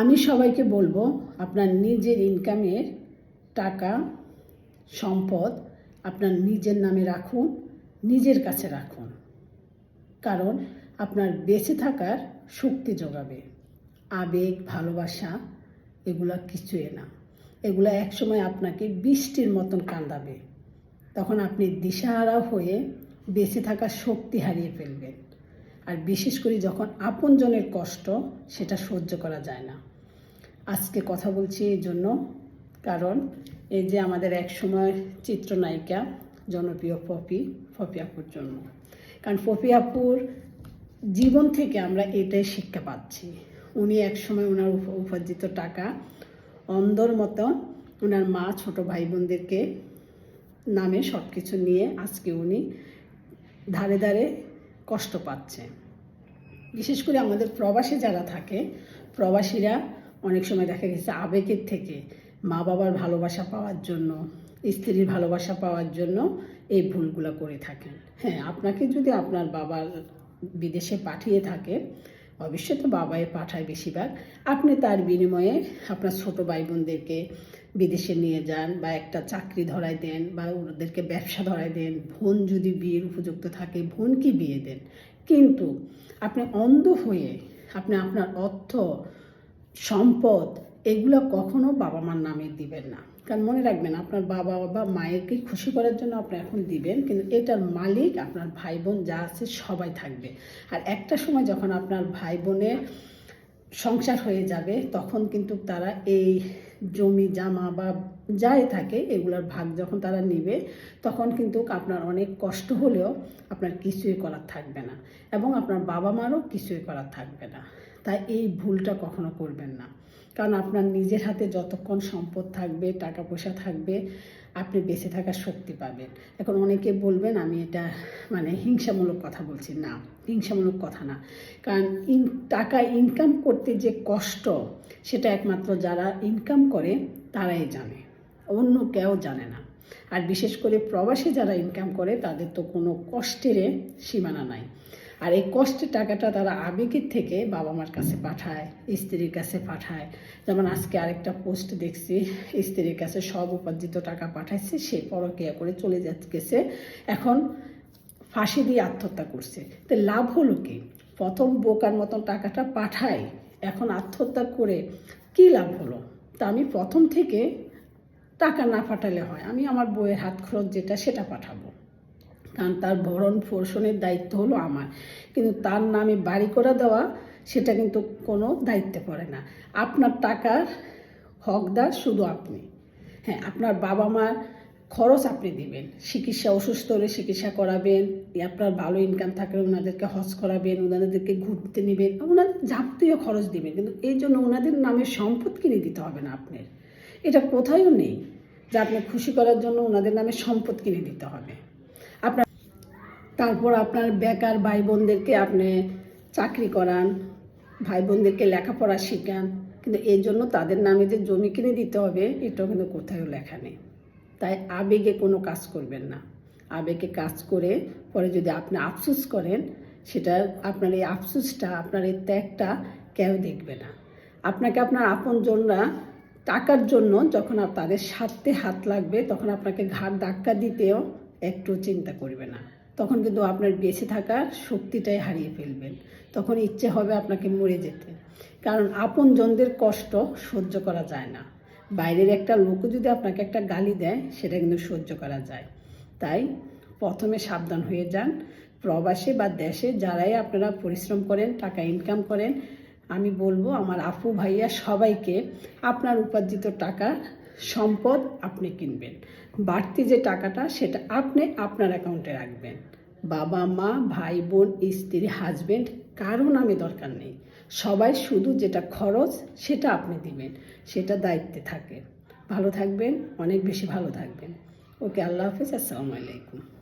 আমি সবাইকে বলব, আপনার নিজের ইনকামের টাকা, সম্পদ আপনার নিজের নামে রাখুন, নিজের কাছে রাখুন। কারণ আপনার বেঁচে থাকার শক্তি যোগাবে আবেগ, ভালোবাসা, এগুলো কিছুই না। এগুলো একসময় আপনাকে বৃষ্টির মতন কান্দাবে তখন আপনি দিশাহারা হয়ে বেঁচে থাকার শক্তি হারিয়ে ফেলবেন। আর বিশেষ করে যখন আপনজনের কষ্ট, সেটা সহ্য করা যায় না। আজকে কথা বলছি এই জন্য, কারণ এই যে আমাদের এক সময় চিত্রনায়িকা জনপ্রিয় পপি পপি আপুর জন্য কারণ পপি আপুর জীবন থেকে আমরা এটাই শিক্ষা পাচ্ছি। উনি একসময় ওনার উপ- উপার্জিত টাকা অন্ধর মতো ওনার মা ছোট ভাই বোনদেরকে নামে সব কিছু নিয়ে আজকে উনি ধারে ধারে কষ্ট পাচ্ছে। বিশেষ করে আমাদের প্রবাসে যারা থাকে, প্রবাসীরা অনেক সময় দেখা গেছে আবেগের থেকে মা বাবার ভালোবাসা পাওয়ার জন্য, স্ত্রীর ভালোবাসা পাওয়ার জন্য এই ভুলগুলো করে থাকেন। হ্যাঁ আপনাকে যদি আপনার বাবার বিদেশে পাঠিয়ে থাকে, অবশ্যই তো বাবাই পাঠায় বেশিরভাগ। আপনি তার বিনিময়ে আপনার ছোট ভাই বোনদেরকে বিদেশে নিয়ে যান বা একটা চাকরি ধরাই দেন বা ওদেরকে ব্যবসা ধরাই দেন বোন যদি বিয়ের উপযুক্ত থাকে বোনকে বিয়ে দেন? কিন্তু আপনি অন্ধ হয়ে, আপনি আপনার অর্থ, সম্পদ এগুলো কখনো বাবা মার নামে দিবেন না। কারণ মনে রাখবেন, আপনার বাবা বা মায়েরকে খুশি করার জন্য আপনি এখন দিবেন, কিন্তু এটার মালিক আপনার ভাই বোন যা আছে সবাই থাকবে। আর একটা সময় যখন আপনার ভাই বোনের সংসার হয়ে যাবে, তখন কিন্তু তারা এই জমি, জামা বা যাই থাকে, এগুলোর ভাগ যখন তারা নেবে, তখন কিন্তু আপনার অনেক কষ্ট হলেও আপনার কিছুই করার থাকবে না এবং আপনার বাবা মারও কিছুই করার থাকবে না। তাই এই ভুলটা কখনো করবেন না। কারণ আপনার নিজের হাতে যতক্ষণ সম্পদ থাকবে টাকা পয়সা থাকবে, আপনি বেঁচে থাকার শক্তি পাবেন। এখন অনেকে বলবেন, আমি এটা মানে হিংসামূলক কথা বলছি। না, হিংসামূলক কথা না। কারণ ইন, টাকা ইনকাম করতে যে কষ্ট, সেটা একমাত্র যারা ইনকাম করে, তারাই জানে। অন্য কেউ জানে না। আর বিশেষ করে প্রবাসী যারা ইনকাম করে, তাদের তো কোনো কষ্টের সীমানা নাই। আর এই কষ্টের টাকাটা তারা আবেগের থেকে বাবা মার কাছে পাঠায়, স্ত্রীর কাছে পাঠায়। যেমন আজকে আরেকটা পোস্ট দেখছি, স্ত্রীর কাছে সব উপার্জিত টাকা পাঠাইছে, সে পরকিয়া করে চলে যাচ্ছে এখন ফাঁসি দিয়ে আত্মহত্যা করছে। তো লাভ হলো কি? প্রথম বোকার মতন টাকাটা পাঠায়, এখন আত্মহত্যা করে কি লাভ হলো? তা আমি প্রথম থেকে টাকা না পাঠালে হয়, আমি আমার বইয়ের হাত খরচ যেটা সেটা পাঠাবো। কারণ তার ভরণ পোষণের দায়িত্ব হলো আমার। কিন্তু তার নামে বাড়ি করে দেওয়া, সেটা কিন্তু কোনো দায়িত্বে পড়ে না। আপনার টাকার হকদার শুধু আপনি। হ্যাঁ আপনার বাবা মার খরচ আপনি দিবেন। চিকিৎসা অসুস্থ হলে চিকিৎসা করাবেন আপনার ভালো ইনকাম থাকলে ওনাদেরকে হজ করাবেন, ওনাদেরকে ঘুরতে নেবেন, ওনাদের যাবতীয় খরচ দিবেন। কিন্তু এই জন্য ওনাদের নামে সম্পদ কিনে দিতে হবে না আপনার। এটা কোথায়ও নেই যে আপনি খুশি করার জন্য ওনাদের নামে সম্পদ কিনে দিতে হবে। আপনার তারপর আপনার বেকার ভাই বোনদেরকে আপনি চাকরি করান ভাই বোনদেরকে লেখাপড়া শেখান, কিন্তু এই জন্য তাদের নামে যে জমি কিনে দিতে হবে, এটাও কিন্তু কোথাও লেখা নেই। তাই আবেগে কোনো কাজ করবেন না। আবেগে কাজ করে পরে যদি আপনি আফসোস করেন, সেটা আপনার এই আফসোসটা, আপনার এই ত্যাগটা কেউ দেখবে না। আপনাকে আপনার আপনজনরা টাকার জন্য যখন তাদের স্বার্থে হাত লাগবে, তখন আপনাকে ঘাট ধাক্কা দিতেও একটু চিন্তা করবে না। তখন কিন্তু আপনার বেঁচে থাকার শক্তিটাই হারিয়ে ফেলবেন। তখন ইচ্ছে হবে আপনাকে মরে যেতে। কারণ আপনজনদের কষ্ট সহ্য করা যায় না। বাইরের একটা লোকও যদি আপনাকে একটা গালি দেয়, সেটা কিন্তু সহ্য করা যায়। তাই প্রথমে সাবধান হয়ে যান। প্রবাসে বা দেশে যারাই আপনারা পরিশ্রম করেন, টাকা ইনকাম করেন, আমি বলব আমার আপু, ভাইয়া সবাইকে আপনার উপার্জিত টাকা সম্পদ আপনি কিনবেন। বাড়তি যে টাকাটা সেটা আপনি আপনার অ্যাকাউন্টে রাখবেন। বাবা, মা, ভাই, বোন, স্ত্রী, হাজবেন্ড কারও নামে দরকার নেই। সবাই শুধু যেটা খরচ সেটা আপনি দিবেন, সেটা দায়িত্বে থাকে। ভালো থাকবেন, অনেক বেশি ভালো থাকবেন। ওকে, আল্লাহ হাফিজ, আসসালামু আলাইকুম।